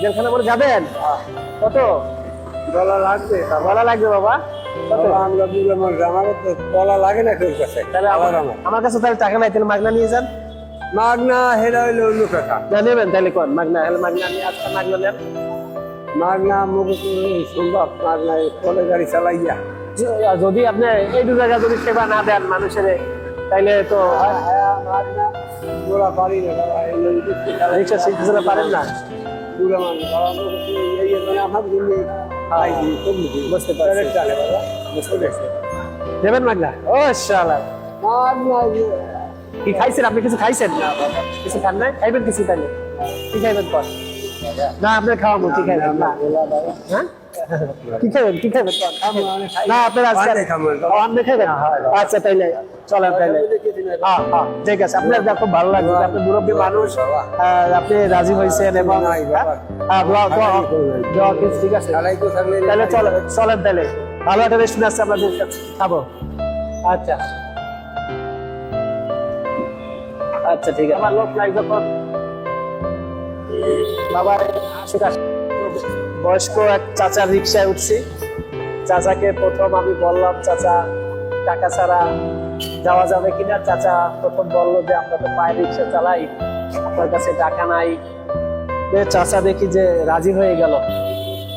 জেলখানা করে যাবেন? কত? গলা লাগবে। লাগবে বাবা। কত? আমরা বুঝলাম আমার তো গলা লাগে না কাছে। তাহলে আমার কাছে তাহলে টাকা নাই তাহলে মাগনা নিয়ে যান। মাগনা হেরা হইল অন্য কথা। না নেবেন তাহলে কোন? মাগনা হলে মাগনা নিয়ে আজকে মাগনা নেন। মাগনা মুখ সম্ভব মাগনা কলে গাড়ি চালাইয়া। যদি আপনি এই দু জায়গা যদি সেবা না দেন মানুষের তাইলে তো হ্যাঁ পারি না। রিক্সা শিখতে পারেন না। মুখ এই মানে তুমি বুঝতে পারছি। দেবেন মাগনা ও শালা কি খাইছেন? আপনি কিছু খাইছেন? কিছু খান নাই? খাইবেন কিছু তাইলে? কি খাইবেন কর না আপনার খাওয়াবো কি খাইবেন না। হ্যাঁ? কি খাইবেন কি খাইবেন কর না আপনার আজকে অনেক খাবেন। আচ্ছা তাইলে চলেন তাইলে হ্যাঁ হ্যাঁ ঠিক আছে। আপনার যা খুব ভালো লাগছে যে আপনি মুরব্বী মানুষ আপনি রাজি হয়েছেন এবং হ্যাঁ, দোয়া দোয়া- দোয়া ঠিক আছে। তাহলে চলেন চলেন। তাহলে ভালো একটা রেস্টুরেন্ট আছে আপনাদের খাব। আচ্ছা। আচ্ছা ঠিক আছে। আমার লোক নাই যখন। বাবা আসুক। বয়স্ক এক চাচার রিক্সায় উঠছি। চাচাকে প্রথম আমি বললাম, চাচা, টাকা ছাড়া যাওয়া যাবে কিনা? চাচা প্রথম বলল যে, আমরা তো পায়ে রিক্সা চালাই, আপনার কাছে টাকা নাই। চাচা দেখি যে রাজি হয়ে গেল।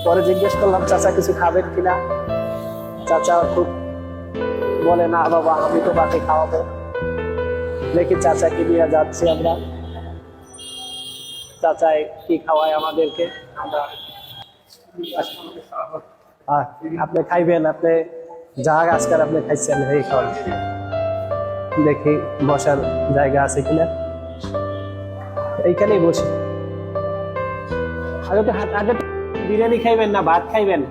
পরে জিজ্ঞেস করলাম, চাচা, কিছু খাবেন কিনা? চাচা খুব বলে, না বাবা, আমি তো বাকি খাওয়াবো। দেখি চাচাকে নিয়ে যাচ্ছি আমরা। চাচাই কি খাওয়ায় আমাদেরকে? আমরা আপনি খাইবেন আপনি যা আজকাল আপনি খাইছেন এই খাওয়ান। দেখি বসার জায়গা আছে কিনা। এইখানেই বসি। আগে তো আগে বিরিয়ানি খাইবেন না ভাত খাইবেন?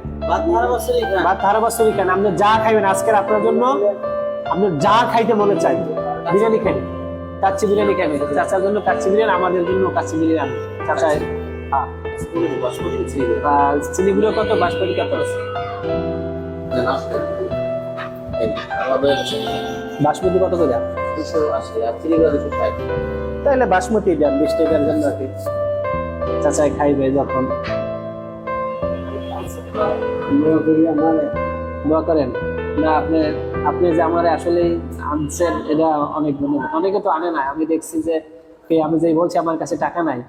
ভাত সারা বছরই খান আপনি যা খাইবেন আজকের আপনার জন্য আপনি যা খাইতে মনে চাই বিরিয়ানি খাইবেন। কাচ্চি বিরিয়ানি খাইবেন। চাচার জন্য কাচ্চি বিরিয়ানি আমাদের জন্য কাচ্চি বিরিয়ানি চাচা হ্যাঁ। আর চিনিগুলো কত? আছে? বাসমতি কত করে? তাহলে বাসমতি দেন বিশ টাকার জন্য আর কি চাচাই খাইবে যখন। দোয়া করেন। না আপনি আপনি যে আমার আসলে আনছেন এটা অনেক ধন্যবাদ। অনেকে তো আনে না। আমি দেখছি যে আমি যেই বলছি আমার কাছে টাকা নাই।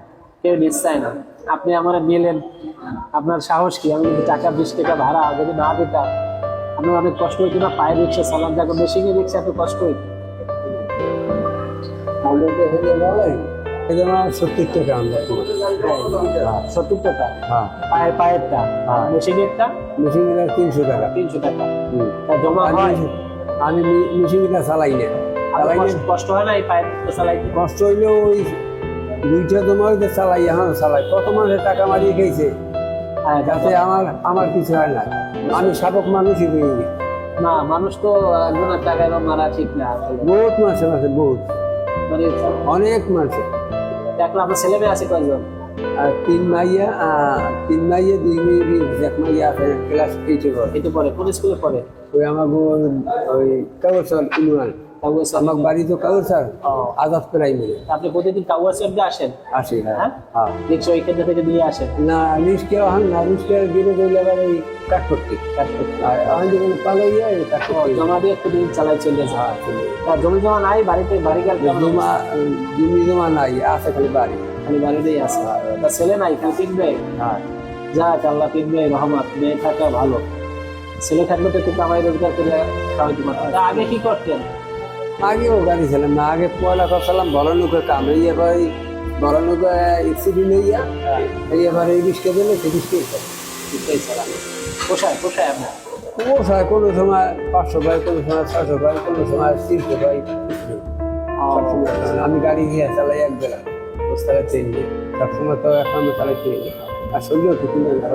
কেউ নিশ্চয় না আপনি আমার নিলেন। আপনার সাহস কি? আমি যদি টাকা বিশ টাকা ভাড়া যদি না দিতাম আমার অনেক কষ্ট হইতো না? পায়ের রিক্সা চালান মেশিনের রিক্সা এত কষ্ট হইতো? সত্তর টাকা আমরা সত্তর টাকা। হ্যাঁ। পায়ের পায়েরটা হ্যাঁ। মেশিনেরটা? মেশিনটা তিনশো টাকা। তিনশো টাকা। জমা আমি হয়? আমি মেশিনটা চালাই না। চালাই কষ্ট- কষ্ট হয় না এই পায়ের? চালাইতে কষ্ট হইলেও ওই দুইটা তোমার হইতে চালাই এখন চালাই। কত মানুষের টাকা মারিয়ে খেয়েছে? হ্যাঁ যাতে আমার আমার কিছু হয় না। আমি সাধক মানুষই হয়ে না মানুষ তো একজনের টাকা এরকম মারা ঠিক না। বহুত মানুষের আছে বহুত। মানে অনেক মানুষ এখন আপনার ছেলে মেয়ে আছে কয়জন? আর তিন মাইয়া তিন মাইয়া দুই মেয়ে বিয়ে। এক মাইয়া আছে ক্লাস এইটে পড়ে। এই তো পড়ে। কোন স্কুলে পড়ে? ওই আমার বোন ওই কাগজল ইউনিয়ন কাউয়া স্যার আমার বাড়ি তো। আজাদ প্রাইমারি আপনি প্রতিদিন কাউয়া স্যার দিয়ে আসেন? আসি হ্যাঁ। হ্যাঁ? হ্যাঁ। রিক্সা ওই কেন্দ্র থেকে দিয়ে আসেন। না রিস্কে হন না গেলে গেলে আবার ওই কাঠপট্টি। আর আমি যখন পালাইয়া এই কাঠপট্টি। জমা দিয়ে প্রতিদিন চালাই চলে যায় হ্যাঁ। জমি জমা নাই বাড়িতে বাড়ি গেল জমা জমি জমা নাই আছে খালি বাড়ি। খালি বাড়িতেই আছে। তা ছেলে নাই খালি মেয়ে হ্যাঁ। যাক আল্লাহ মেয়ে রহমত মেয়ে থাকা ভালো। ছেলে থাকলে তো একটু কামাই রোজগার করে খাওয়াইতে পারতাম। আগে কি করতেন? আগেও গাড়ি ছিলাম না আগে পয়লা করছিলাম বড় নৌকা কাম এই এবার এই বড় নৌকা এক্সিডেন্ট হইয়া এই এবার এই রিস্কে দিলে সে চালান পোষায় পোষায় আপনার কোথায় কোনো সময় পাঁচশো পাই কোনো সময় ছশো পাই কোনো সময় তিনশো পাই আমি গাড়ি গিয়ে চালাই এক বেলা। বস্তাটা চেন নিয়ে সবসময় তো এখন আমি চালাই চেন আর কিনে না।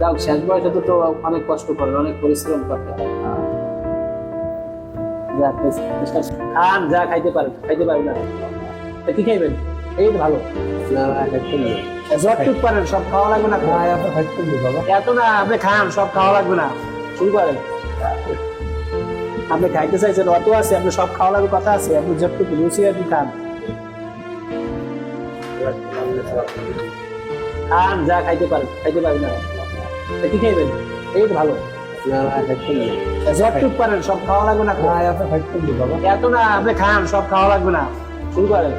যাক শেষ বয়সে তো তো অনেক কষ্ট করেন অনেক পরিশ্রম করতে হয়। বেশ খান যা খাইতে পারেন খাইতে পারেন না। তা কি খাইবেন? এই ভালো। যতটুক পারেন সব খাওয়া লাগবে না। এত না আপনি খান সব খাওয়া লাগবে না। শুরু করেন। আপনি খাইতে চাইছেন অত আছে আপনি সব খাওয়া লাগবে কথা আছে। আপনি যতটুকু রুচি আপনি খান। খান যা খাইতে পারেন খাইতে পারেন না। কি খাইবেন? এই ভালো। না যতটুক পারেন সব খাওয়া লাগবে না না এত খাইতে নি বাবা। এত না আপনি খান সব খাওয়া লাগবে না। শুরু করেন।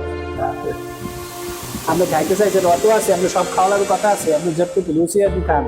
আপনি খাইতে চাইছেন অত আছে আপনি সব খাওয়া লাগবে কথা আছে। আপনি যতটুকু লুচি আপনি খান।